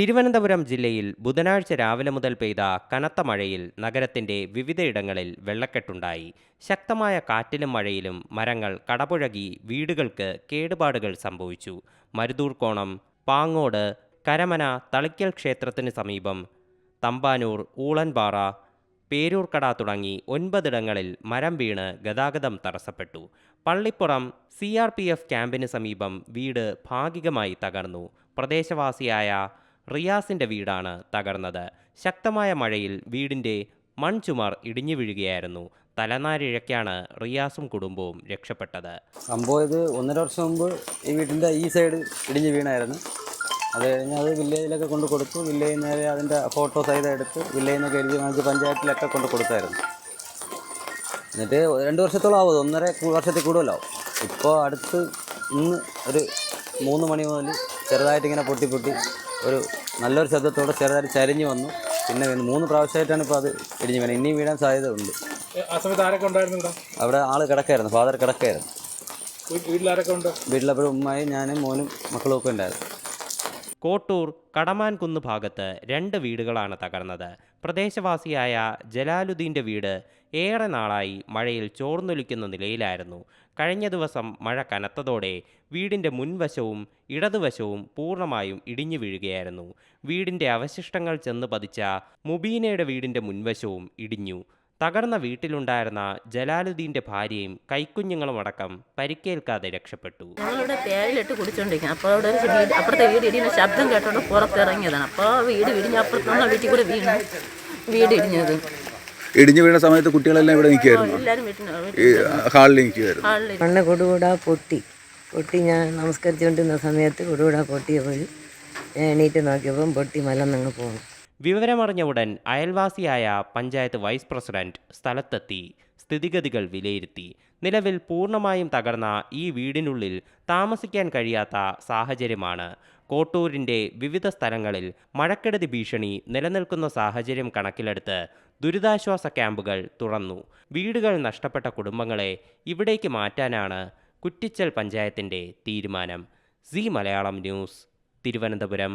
തിരുവനന്തപുരം ജില്ലയിൽ ബുധനാഴ്ച രാവിലെ മുതൽ പെയ്ത കനത്ത മഴയിൽ നഗരത്തിന്റെ വിവിധയിടങ്ങളിൽ വെള്ളക്കെട്ടുണ്ടായി. ശക്തമായ കാറ്റിലും മഴയിലും മരങ്ങൾ കടപുഴകി വീടുകൾക്ക് കേടുപാടുകൾ സംഭവിച്ചു. മരുതൂർക്കോണം പാങ്ങോട് കരമന തളിക്കൽ ക്ഷേത്രത്തിന് സമീപം തമ്പാനൂർ ഊളൻപാറ പേരൂർക്കട തുടങ്ങി ഒൻപതിടങ്ങളിൽ മരം വീണ് ഗതാഗതം തടസ്സപ്പെട്ടു. Pallippuram C R P F ക്യാമ്പിന് സമീപം വീട് ഭാഗികമായി തകർന്നു. പ്രദേശവാസിയായ റിയാസിന്റെ വീടാണ് തകർന്നത്. ശക്തമായ മഴയിൽ വീടിന്റെ മൺചുമർ ഇടിഞ്ഞു വീഴുകയായിരുന്നു. തലനാരിഴയ്ക്കാണ് റിയാസും കുടുംബവും രക്ഷപ്പെട്ടത്. സംഭവം ഒന്നര വർഷം മുമ്പ് ഈ വീട്ടിന്റെ ഈ സൈഡ് ഇടിഞ്ഞു വീണായിരുന്നു. അത് കഴിഞ്ഞ് അത് വില്ലേജിലൊക്കെ കൊണ്ട് കൊടുത്തു. വില്ലേജിൽ നേരെ അതിന്റെ ഫോട്ടോ സൈഡ് എടുത്ത് വില്ലേജിൽ നിന്നൊക്കെ എഴുതി വാങ്ങിച്ച് പഞ്ചായത്തിലൊക്കെ കൊണ്ട് കൊടുത്തായിരുന്നു. എന്നിട്ട് രണ്ട് വർഷത്തോളം ആവും. ഒന്നര വർഷത്തിൽ കൂടുതലാവും. ഇപ്പോൾ അടുത്ത് ഇന്ന് ഒരു മൂന്ന് മണി മുതൽ ചെറുതായിട്ട് ഇങ്ങനെ പൊട്ടി പൊട്ടി ഒരു നല്ലൊരു ശബ്ദത്തോടെ ചെറുതായിട്ട് ചരിഞ്ഞ് വന്നു. പിന്നെ വീണ് മൂന്ന് പ്രാവശ്യമായിട്ടാണ് ഇപ്പോൾ അത് ഇടിഞ്ഞ് വീണത്. ഇനിയും വീഴാൻ സാധ്യത ഉണ്ട് അവിടെ ആൾ കിടക്കായിരുന്നു. ഫാദർ കിടക്കായിരുന്നു. വീട്ടിലപ്പോഴും ഉമ്മയും ഞാനും മോനും മക്കളും ഒക്കെ ഉണ്ടായിരുന്നു. കോട്ടൂർ കടമാൻകുന്ന് ഭാഗത്ത് രണ്ട് വീടുകളാണ് തകർന്നത്. പ്രദേശവാസിയായ ജലാലുദ്ദീന്റെ വീട് ഏറെ നാളായി മഴയിൽ ചോർന്നൊലിക്കുന്ന നിലയിലായിരുന്നു. കഴിഞ്ഞ ദിവസം മഴ കനത്തതോടെ വീടിന്റെ മുൻവശവും ഇടതുവശവും പൂർണമായും ഇടിഞ്ഞു വീഴുകയായിരുന്നു. വീടിന്റെ അവശിഷ്ടങ്ങൾ ചെന്ന് പതിച്ച മുബീനയുടെ വീടിന്റെ മുൻവശവും ഇടിഞ്ഞു. തകർന്ന വീട്ടിലുണ്ടായിരുന്ന ജലാലുദ്ദീന്റെ ഭാര്യയും കൈക്കുഞ്ഞുങ്ങളും അടക്കം പരിക്കേൽക്കാതെ രക്ഷപ്പെട്ടു. ഞങ്ങളിവിടെ തേയിലിട്ട് കുടിച്ചോണ്ടിരിക്കും അപ്പോൾ അവിടെ ഒരു വീട് അപ്പുറത്തെ വീട് ഇടിയുന്ന ശബ്ദം കേട്ടോണ്ട് പുറത്തിറങ്ങിയതാണ്. അപ്പോൾ വീട് ഇടിഞ്ഞ് അപ്പുറത്തുള്ള വീട്ടിൽ കൂടെ വീണ് വീട് ഇടിഞ്ഞത്. ഇടിഞ്ഞു വീണ സമയത്ത് കുട്ടികളെല്ലാം ഇവിടെ നിൽക്കുകയായിരുന്നു ഹാളിൽ നിൽക്കുകയായിരുന്നു മണ്ണ് കൊടുകൂടാ പൊട്ടി. പൊട്ടി ഞാൻ നമസ്കരിച്ചുകൊണ്ടിരുന്ന സമയത്ത് കൊടുകൂടാ പൊട്ടിയപ്പോൾ ഞാൻ എണീറ്റ് നോക്കിയപ്പം പൊട്ടി മലന്നങ്ങ് പോകും വിവരമറിഞ്ഞ ഉടൻ അയൽവാസിയായ പഞ്ചായത്ത് വൈസ് പ്രസിഡന്റ് സ്ഥലത്തെത്തി സ്ഥിതിഗതികൾ വിലയിരുത്തി. നിലവിൽ പൂർണമായും തകർന്ന ഈ വീടിനുള്ളിൽ താമസിക്കാൻ കഴിയാത്ത സാഹചര്യമാണ്. കോട്ടൂരിന്റെ വിവിധ സ്ഥലങ്ങളിൽ മഴക്കെടുതി ഭീഷണി നിലനിൽക്കുന്ന സാഹചര്യം കണക്കിലെടുത്ത് ദുരിതാശ്വാസ ക്യാമ്പുകൾ തുറന്നു. വീടുകൾ നഷ്ടപ്പെട്ട കുടുംബങ്ങളെ ഇവിടേക്ക് മാറ്റാനാണ് കുറ്റിച്ചൽ പഞ്ചായത്തിന്റെ തീരുമാനം. C Malayalam news Thiruvananthapuram.